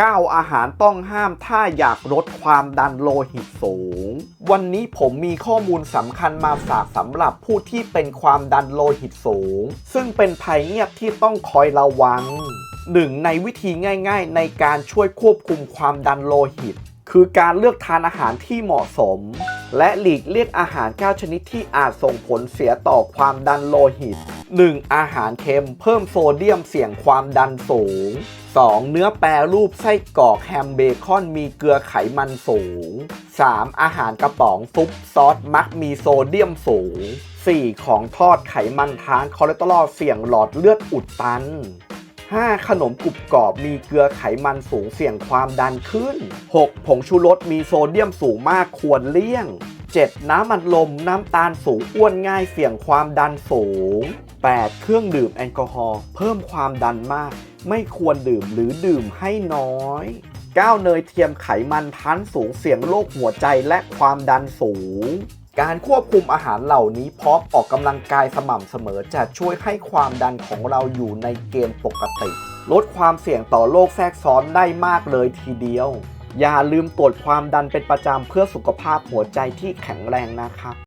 9 อาหารต้องห้ามถ้าอยากลดความดันโลหิตสูง วันนี้ผมมีข้อมูลสำคัญมาฝากสำหรับผู้ที่เป็นความดันโลหิตสูง ซึ่งเป็นภัยเงียบที่ต้องคอยระวัง หนึ่งในวิธีง่ายๆ ในการช่วยควบคุมความดันโลหิต คือการเลือกทานอาหารที่เหมาะสม และหลีกเลี่ยงอาหาร 9 ชนิดที่อาจส่งผลเสียต่อความดันโลหิต 1. อาหารเค็ม เพิ่มโซเดียมเสี่ยงความดันสูง 2. เนื้อแปรรูปไส้กรอกแฮมเบคอนมีเกลือไขมันสูง 3. อาหารกระป๋องซุปซอสมักมีโซเดียมสูง 4. ของทอดไขมันทานคอเลสเตอรอลเสี่ยงหลอดเลือดอุดตัน 5. ขนมกรุบกรอบมีเกลือไขมันสูงเสี่ยงความดันขึ้น 6. ผงชูรสมีโซเดียมสูงมากควรเลี่ยง 7. น้ำมันลมน้ำตาลสูงอ้วนง่ายเสี่ยงความดันสูง 8. เครื่องดื่มแอลกอฮอล์เพิ่มความดันมาก ไม่ควรดื่มหรือดื่มให้น้อย 9. เนยเทียมไขมันพันสูงเสี่ยงโรคหัวใจและความดันสูง การควบคุมอาหารเหล่านี้พร้อมออกกำลังกายสม่ำเสมอจะช่วยให้ความดันของเราอยู่ในเกณฑ์ปกติ ลดความเสี่ยงต่อโรคแทรกซ้อนได้มากเลยทีเดียว อย่าลืมตรวจความดันเป็นประจำเพื่อสุขภาพหัวใจที่แข็งแรงนะครับ